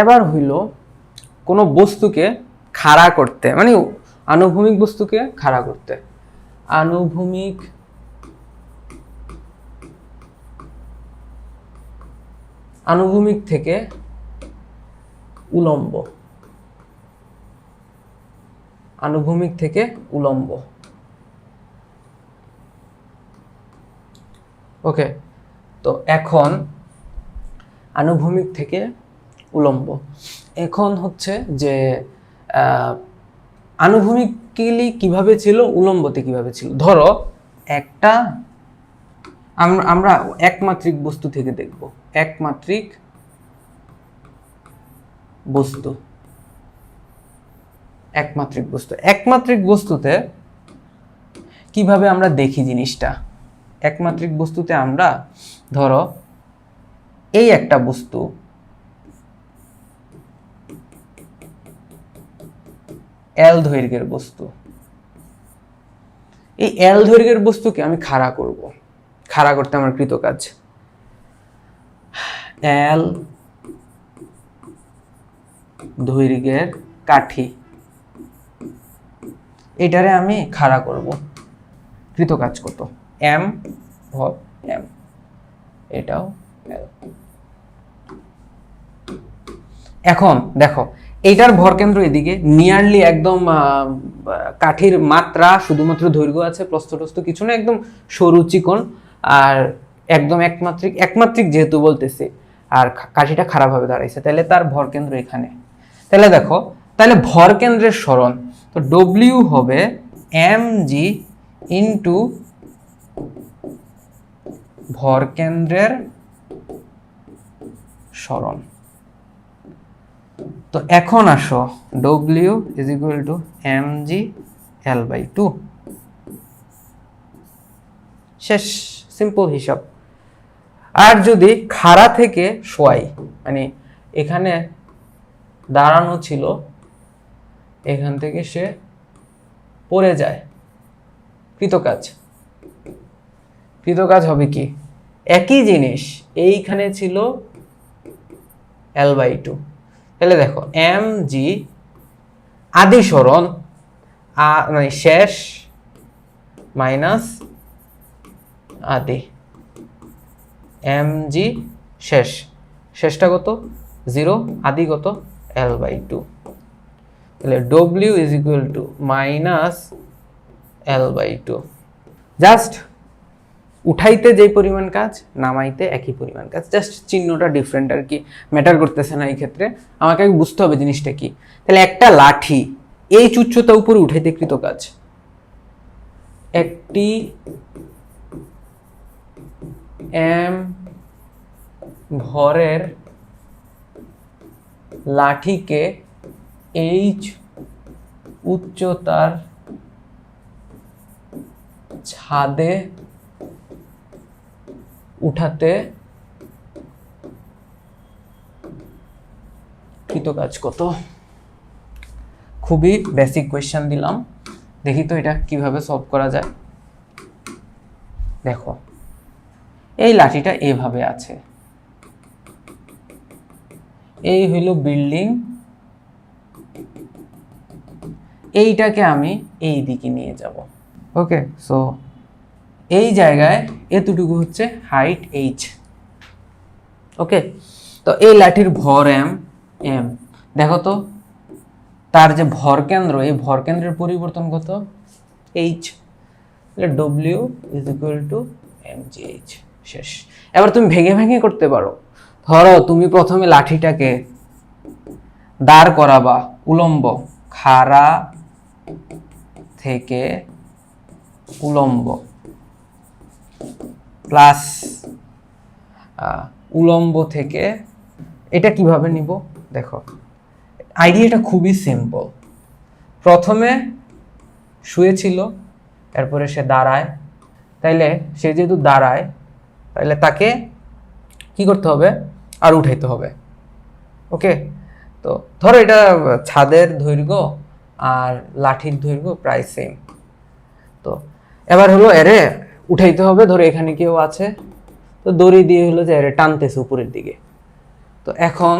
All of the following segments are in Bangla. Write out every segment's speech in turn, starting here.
এবার হইল কোনো বস্তুকে খাড়া করতে মানে আনুভূমিক বস্তুকে খাড়া করতে। আনুভূমিক আনুভূমিক থেকে উলম্ব। আনুভূমিক থেকে উলম্ব। ওকে, তো এখন আনুভূমিক থেকে উলম্ব। এখন হচ্ছে যে আনুভূমিকলি কীভাবে ছিল, উলম্বতে কীভাবে ছিল? ধরো, একটা আমরা একমাত্রিক বস্তু থেকে দেখব। একমাত্রিক বস্তু। একমাত্রিক বস্তু। একমাত্রিক বস্তুতে কীভাবে আমরা দেখি জিনিসটা? একমাত্রিক বস্তুতে আমরা, ধরো, এই একটা বস্তু এল দৈর্ঘ্যের বস্তু। এই এল দৈর্ঘ্যের বস্তুকে আমি খাড়া করব। খাড়া করতে আমার কৃতকাজ এল দৈর্ঘ্যের কাঠি। এটারে আমি খাড়া করব। কৃতকাজ কত? এম ভর এম। এটাও এখন দেখো এইটার ভরকেন্দ্র এদিকে। নিয়ারলি একদম কাঠির মাত্রা শুধুমাত্র দৈর্ঘ্য আছে, প্রস্থটস্থ কিছু না, একদম সরু চিকন। আর একদম একমাত্রিক একমাত্রিক যেহেতু বলতেছি, আর কাঠিটা খারাপভাবে দাঁড়াইছে, তাহলে তার ভরকেন্দ্র এখানে। তাহলে দেখো, তাহলে ভরকেন্দ্রের স্মরণ তো ডব্লিউ হবে এম জি ইন্টু ভরকেন্দ্রের স্মরণ তো এখন আসো W is equal to M G L by two শেষ সিম্পল হিসাব। আর যদি খাড়া থেকে শোয়াই মানে এখানে দাঁড়ানো ছিল, এখান থেকে সে পড়ে যায়। কৃতকাজ কৃতকাজ হবে কি? একই জিনিস, এইখানে ছিল এল বাই টু তাহলে দেখো এম জি আদি সরণ মানে শেষ, মাইনাস আদি। এম জি শেষ। শেষটা কত? জিরো, আদি কত? L by two. তাহলে W is equal to minus L by two. Just উঠাইতে যেই পরিমাণ কাজ, নামাইতে একই পরিমাণ কাজ। জাস্ট চিহ্নটা ডিফারেন্ট আর কি ম্যাটার করতেছে না এই ক্ষেত্রে। আমাকে বুঝতে হবে জিনিসটা কি। তাহলে একটা লাঠি, এই উচ্চতা উপরে উঠাইতে কৃত কাজ। একটি এম ভরের লাঠিকে এইচ উচ্চতার ছাদে উঠাতে কৃতকাজ কত? খুবই বেসিক কোয়েশ্চেন দিলাম। দেখি তো এটা কীভাবে সলভ করা যায়। দেখো, এই লাঠিটা এভাবে আছে। এই হইল বিল্ডিং এইটাকে আমি এই দিকে নিয়ে যাব। ওকে সো এই জায়গায় এতটুকু হচ্ছে হাইট এইচ ওকে তো এই লাঠির ভর এম এম দেখো তো, তার যে ভর কেন্দ্র, এই ভর কেন্দ্রের পরিবর্তন কত? H W is equal to M G H শেষ। এবার তুমি ভেঙে ভেঙে করতে পারো। ধরো তুমি প্রথমে লাঠিটাকে দাঁড় করাবা উলম্ব, খাড়া থেকে উলম্ব। প্লাস উলম্ব থেকে, এটা কীভাবে নিব? দেখো আইডিয়াটা খুবই সিম্পল প্রথমে শুয়েছিল এরপরে সে দাঁড়ায়। তাইলে সে যেহেতু দাঁড়ায় তাহলে তাকে কি করতে হবে? আর উঠাইতে হবে। ওকে? তো ধরো এটা ছাদের দৈর্ঘ্য আর লাঠির দৈর্ঘ্য প্রায় সেম তো এবার হলো এরে উঠাইতে হবে, ধরো এখানে কেউ আছে। তো দড়ি দিয়ে হলো যে টানতেছে উপরের দিকে। তো এখন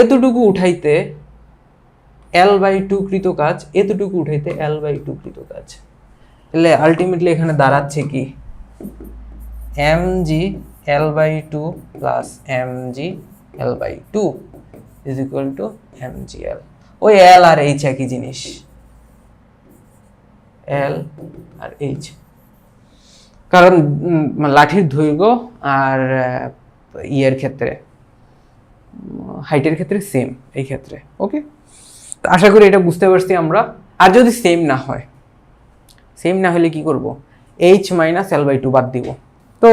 এতটুকু উঠাইতে এল বাই টু কৃত কাজ এতটুকু উঠাইতে এল বাই টু কৃত কাজ তাহলে আলটিমেটলি এখানে দাঁড়াচ্ছে কি? M G L by two plus M G L by two is equal to M G L ওই এল আর এইচ একই জিনিস। এল আর এইচ কারণ লাঠির দৈর্ঘ্য আর ইয়ের ক্ষেত্রে, হাইটের ক্ষেত্রে সেম এই ক্ষেত্রে ওকে তো আশা করি এটা বুঝতে পারছি আমরা। আর যদি সেম না হয় সেম না হলে কি করব? H minus L by two বাদ দিব। তো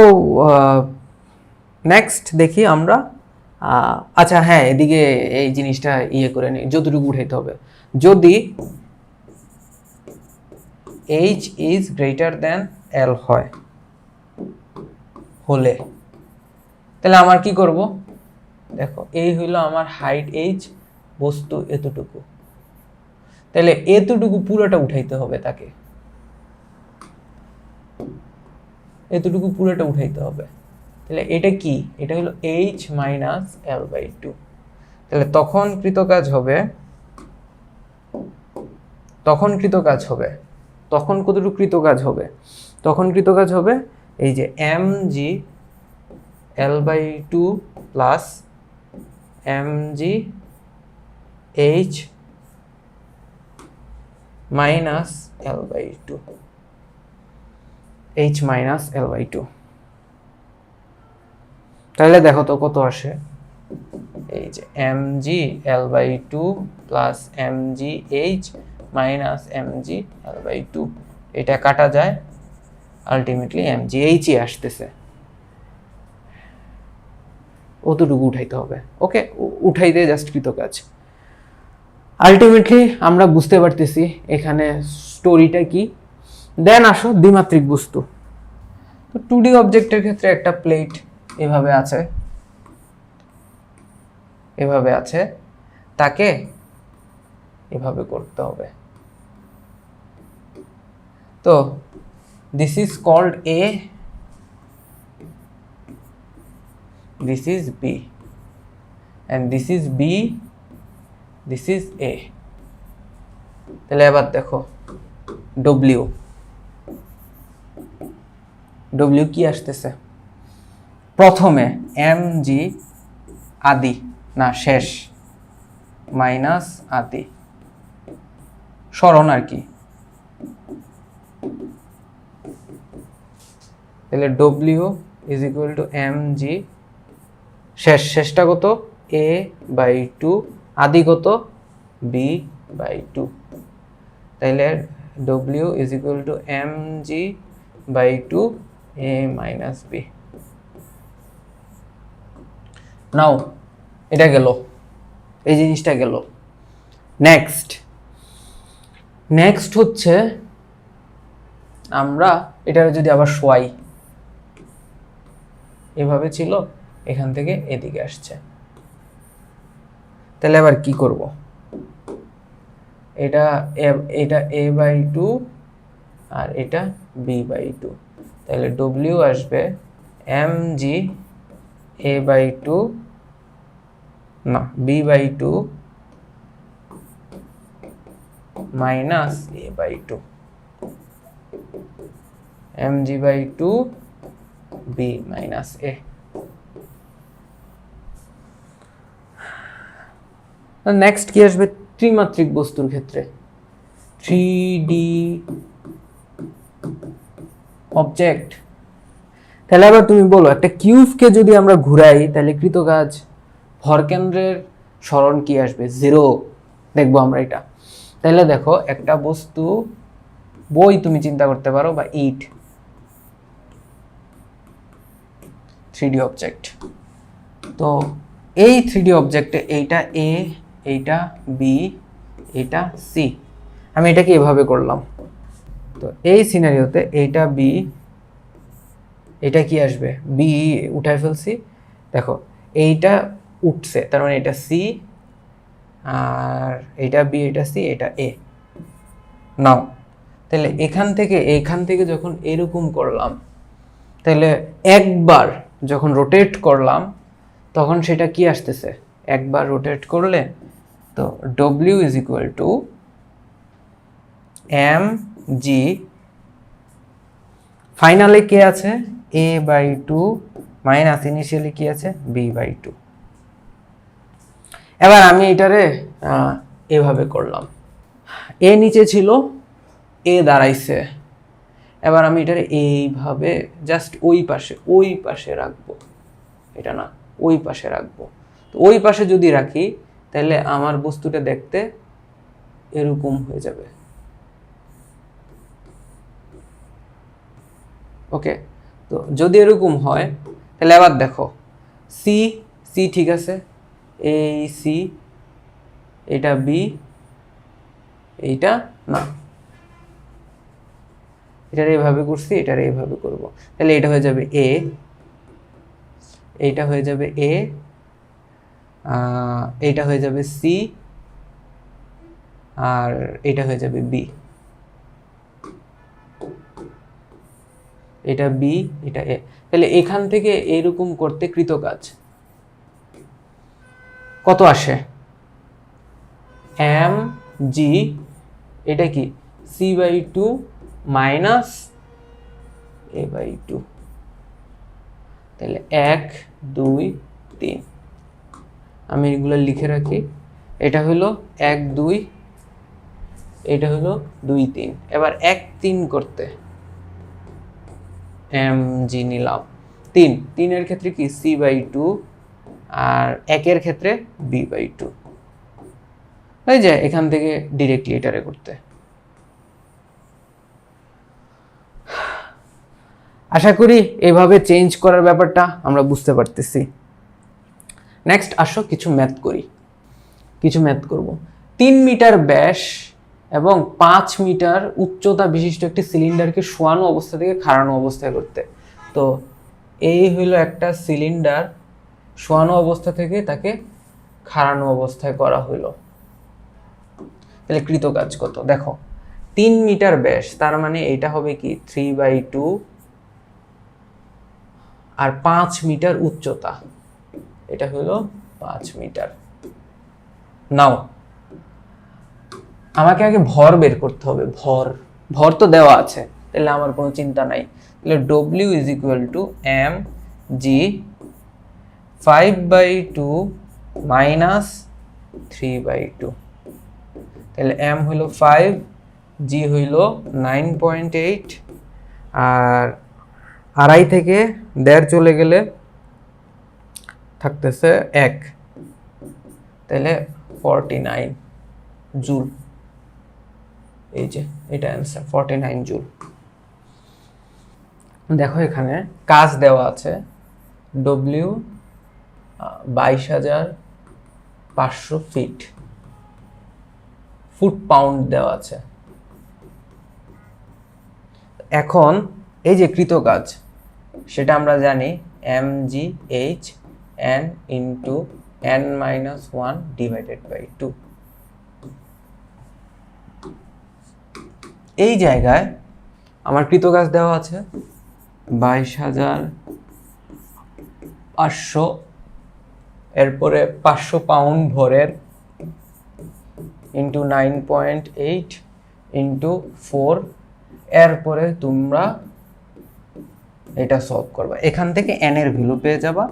নেক্সট দেখি আমরা আচ্ছা হ্যাঁ এদিকে এই জিনিসটা ইয়ে করে নিই যতটুকু উঠাইতে হবে। যদি H is greater than L হয় হলে। তাহলে আমার কি করব? দেখো, এই হইল আমার হাইট এইচ বস্তু এতটুকু। তাহলে এতটুকু পুরোটা উঠাইতে হবে তাকে। এতটুকু পুরোটা উঠাইতে হবে। তাহলে এটা কি? এটা হলো H minus L by two তাহলে তখন কৃতকাজ হবে, তখন কৃতকাজ হবে, তখন কতটুকু কৃতকাজ হবে? তখন কৃতকাজ হবে এই যে M G L by two plus M G H minus L by two H minus L by two তাহলে দেখো তো কত আসে? এই যে M G L by two plus M G H minus M G L by two এটা কাটা যায় আলটিমেটলি এম জি এইচই আসতেছে। অতটুকু উঠাইতে হবে। ওকে উঠাইতে জাস্ট কৃতকাজ। আলটিমেটলি আমরা বুঝতে পারতেছি এখানে স্টোরিটা কি। দেন আসো দ্বিমাত্রিক বস্তু। তো টু ডি অবজেক্টের ক্ষেত্রে একটা প্লেট এভাবে আছে। এভাবে আছে। তাকে এভাবে করতে হবে। তো this is called a this is B. And this is B. This is A. তাহলে এবার দেখো ডব্লিউ ডব্লিউ কি আসতেছে? প্রথমে এম জি আদি, না শেষ, মাইনাস আদি। স্মরণ আর কি। তাহলে W is equal to M G শেষ, শেষটা কত? এ বাই টু আদি কত? বি বাই টু তাইলে W is equal to M G by two A minus B now এটা গেল। এই জিনিসটা গেল। নেক্সট নেক্সট হচ্ছে আমরা এটা যদি আবার শোয়াই এভাবে ছিল, এখান থেকে এদিকে আসছে। তাহলে আবার কি করব? এটা এটা এ বাই টু আর এটা বি বাই টু। তাহলে ডব্লিউ আসবে M G A by two, না, B by two minus A by two. M G by two B minus A next কি আসবে? ত্রিমাত্রিক বস্তুর ক্ষেত্রে। থ্রি ডি অবজেক্ট তাহলে আবার তুমি বলো, একটা কিউবকে যদি আমরা ঘুরাই, তাহলে কৃতকাজ ভরকেন্দ্রের স্মরণ কি আসবে? জিরো দেখব আমরা এটা। তাহলে দেখো, একটা বস্তু বই তুমি চিন্তা করতে পারো বা ইট থ্রি ডি অবজেক্ট তো এই থ্রি ডি অবজেক্টে এইটা এ এইটা বি এটা সি আমি এটাকে এভাবে করলাম। তো এই সিনারিওতে এইটা বি এটা কি আসবে? বি উঠায় ফেলছি। দেখো, এইটা উঠছে, তার মানে এটা সি আর এটা বি এটা সি এটা এ নাও, তাহলে এখান থেকে এখান থেকে যখন এরকম করলাম, তাহলে একবার যখন রোটেট করলাম, তখন সেটা কি আসতেছে? একবার রোটেট করলে তো W is equal to M G ফাইনালে কে আছে? A by two minus initially কি আছে? বি বাই টু এবার আমি এটারে এভাবে করলাম। এ নিচে ছিল এ দাঁড়াইছে। এবার আমি এটারে এইভাবে জাস্ট ওই পাশে ওই পাশে রাখব। এটা না, ওই পাশে রাখব। তো ওই পাশে যদি রাখি, তাহলে আমার বস্তুটা দেখতে এরকম হয়ে যাবে। ওকে? তো যদি এরকম হয়, তাহলে আবার দেখো সি সি ঠিক আছে? এই সি এটা বি এইটা না। এটার এইভাবে করছি, এটার এইভাবে করব। তাহলে এটা হয়ে যাবে এ এইটা হয়ে যাবে এ এইটা হয়ে যাবে সি আর এটা হয়ে যাবে বি এটা বি এটা এ তাহলে এখান থেকে এরকম করতে কৃতকাজ। কত আসে? এম জি এটা কি? C by two minus A by two. তাহলে এক, দুই, তিন। আমি এগুলো লিখে রাখি। এটা হলো এক, দুই, এটা হলো দুই, তিন। এবার এক, তিন করতে। এম, জি নিলাম। তিন, তিনের ক্ষেত্রে কি? C by two. আর একের ক্ষেত্রে বি বাই টু। হয়ে যায় এখান থেকে ডিরেক্টলি এটারে করতে। আশা করি এভাবে চেঞ্জ করার ব্যাপারটা আমরা বুঝতে পারতেছি। নেক্সট আসো কিছু ম্যাথ করি। কিছু ম্যাথ করব। তিন মিটার ব্যাস এবং পাঁচ মিটার উচ্চতা বিশিষ্ট একটি সিলিন্ডারকে শোয়ানো অবস্থা থেকে খাড়ানো অবস্থায় করতে। তো এই হইল একটা সিলিন্ডার শোয়ানো অবস্থা থেকে তাকে খাড়ানো অবস্থায় করা হইল। তাহলে কৃতকাজ কত? দেখো, তিন মিটার ব্যাস, তার মানে এটা হবে কি? থ্রি বাই টু আর পাঁচ মিটার উচ্চতা। এটা হলো পাঁচ মিটার। নাও, আমাকে আগে ভর বের করতে হবে, ভর। ভর তো দেওয়া আছে, তাহলে আমার কোনো চিন্তা নাই। তাহলে W is equal to M G five by two minus three by two তাহলে এম হইল ফাইভ জি হইল নাইন পয়েন্ট এইট আর আড়াই থেকে দেড় চলে গেলে থাকতেছে এক। তাহলে ফর্টি নাইন জুল। এই যে, এটা অ্যান্সার ফর্টি নাইন জুল। দেখো এখানে কাজ দেওয়া আছে ডব্লিউ বাইশ হাজার পাঁচশো ফিট ফুট পাউন্ড দেওয়া আছে। এখন এই যে কৃতকাজ সেটা আমরা জানি M G H N into N minus one divided by two এই জায়গায় আমার কৃত কৃতকাজ দেওয়া আছে বাইশ হাজার পাঁচশো, এরপরে পাঁচশো পাউন্ড ভরের into nine point eight into four এরপরে তোমরা এটা সলভ করবা। এখান থেকে এন এর ভ্যালু পেয়ে যাবা।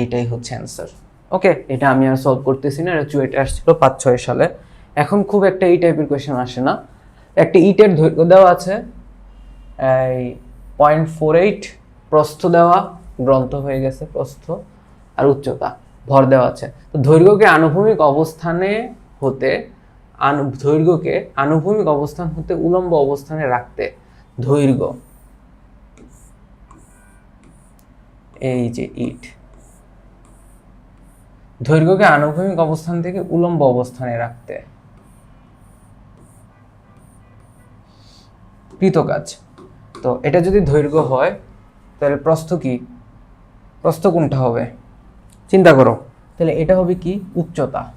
এইটাই হচ্ছে অ্যান্সার ওকে এটা আমি আর সলভ করতেছি না, এটা চুয়েটে আসছিল পাঁচ, ছয় সালে। এখন খুব একটা এই টাইপের কোয়েশ্চেন আসে না। একটা ইটের দৈর্ঘ্য দেওয়া আছে। এই পয়েন্ট ফোর এইট প্রস্থ দেওয়া, গ্রন্থ হয়ে গেছে প্রস্থ আর উচ্চতা, ভর দেওয়া আছে। তো দৈর্ঘ্যকে আনুভূমিক অবস্থানে হতে, আনু দৈর্ঘ্যকে আনুভূমিক অবস্থান হতে উলম্ব অবস্থানে রাখতে দৈর্ঘ্য এই যে ইট। দৈর্ঘ্যকে আনুভূমিক অবস্থান থেকে উলম্ব অবস্থানে রাখতে। কৃতকাজ তো এটা যদি দৈর্ঘ্য হয়, তাহলে প্রস্থ কি? প্রস্থ কোনটা হবে? চিন্তা করো। তাহলে এটা হবে কি? উচ্চতা।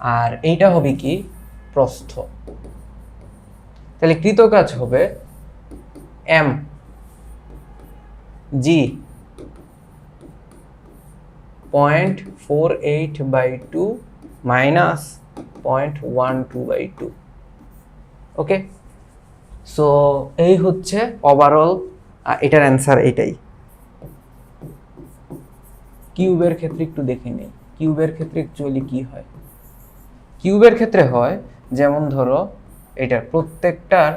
আর এইটা হবে কি? প্রস্থ। তাহলে কৃতকাজ হবে M. G point four eight by two minus point one two by two okay so এই হচ্ছে ওভারঅল এটার অ্যান্সার এটাই। কিউবের ক্ষেত্রে একটু দেখে নেই। কিউবের ক্ষেত্রে অ্যাকচুয়ালি কি হয়? কিউবের ক্ষেত্রে হয়, যেমন ধরো, এটার প্রত্যেকটার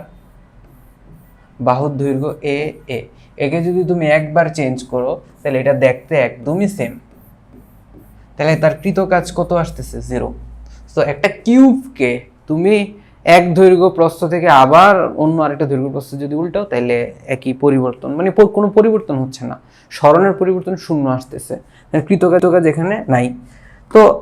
বাহুর দৈর্ঘ্য এ এ একে যদি তুমি একবার চেঞ্জ করো, তাহলে এটা দেখতে একদমই সেম তাহলে তার কৃত কাজ কত আসতেছে? জিরো তো একটা কিউবকে তুমি এক দৈর্ঘ্য প্রস্থ থেকে আবার অন্য আরেকটা দৈর্ঘ্য প্রস্থ যদি উল্টাও, তাহলে একই পরিবর্তন মানে কোনো পরিবর্তন হচ্ছে না। স্মরণের পরিবর্তন শূন্য আসতেছে। কৃতকাজ কাজ এখানে নাই। তো